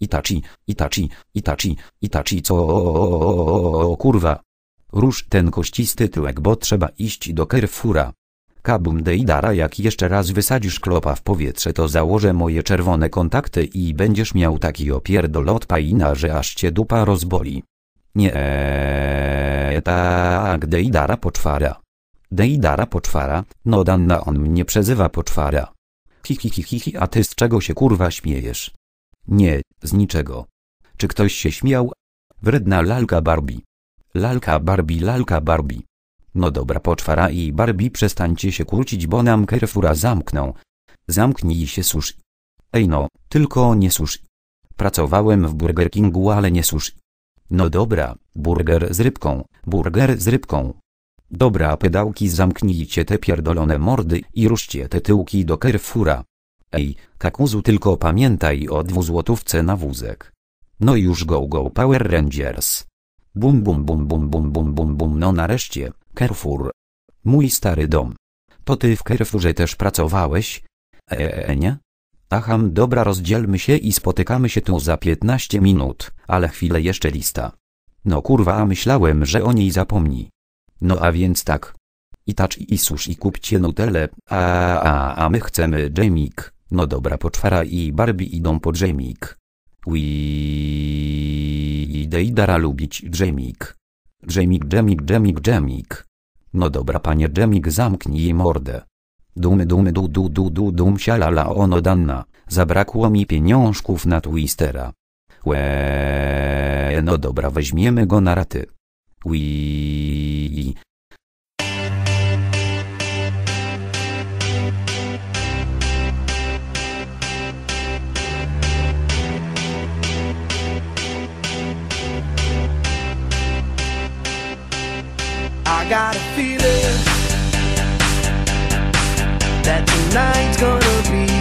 Itachi, Itachi, Itachi, Itachi co kurwa. Rusz ten kościsty tyłek, bo trzeba iść do Kerfura. Kabum Deidara jak jeszcze raz wysadzisz klopa w powietrze to założę moje czerwone kontakty i będziesz miał taki opierdol od paina, że aż cię dupa rozboli. Nie tak Deidara poczwara. Deidara poczwara, no Danna on mnie przezywa poczwara. Hi hi hi hi hi a ty z czego się kurwa śmiejesz? Nie, z niczego. Czy ktoś się śmiał? Wredna lalka Barbie. Lalka Barbie, lalka Barbie. No dobra poczwara i Barbie przestańcie się kłócić, bo nam Kerfura zamkną. Zamknij się sushi. Ej no, tylko nie sushi. Pracowałem w Burger Kingu, ale nie sushi. No dobra, burger z rybką, burger z rybką. Dobra pedałki zamknijcie te pierdolone mordy i ruszcie te tyłki do Kerfura. Ej, kakuzu tylko pamiętaj o dwuzłotówce na wózek. No już go go Power Rangers. Bum bum bum bum bum bum bum bum no nareszcie, Carrefour. Mój stary dom. To ty w Carrefourze też pracowałeś? Eee nie? Acham dobra rozdzielmy się i spotykamy się tu za 15 minut, ale chwilę jeszcze lista. No kurwa myślałem, że o niej zapomni. No a więc tak. Itachi i sushi kupcie nutelle, a, a, a my chcemy dżemik. No dobra poczwara i Barbie idą po dżemik. Wii Deidara lubić dżemik. Dżemik, dżemik, dżemik, dżemik. No dobra panie dżemik zamknij mordę. Dumy, dumy, du, du, du, du, dum, sialala, ono danna. Zabrakło mi pieniążków na twistera. Łe, no dobra weźmiemy go na raty. Wii. I got a feeling that tonight's gonna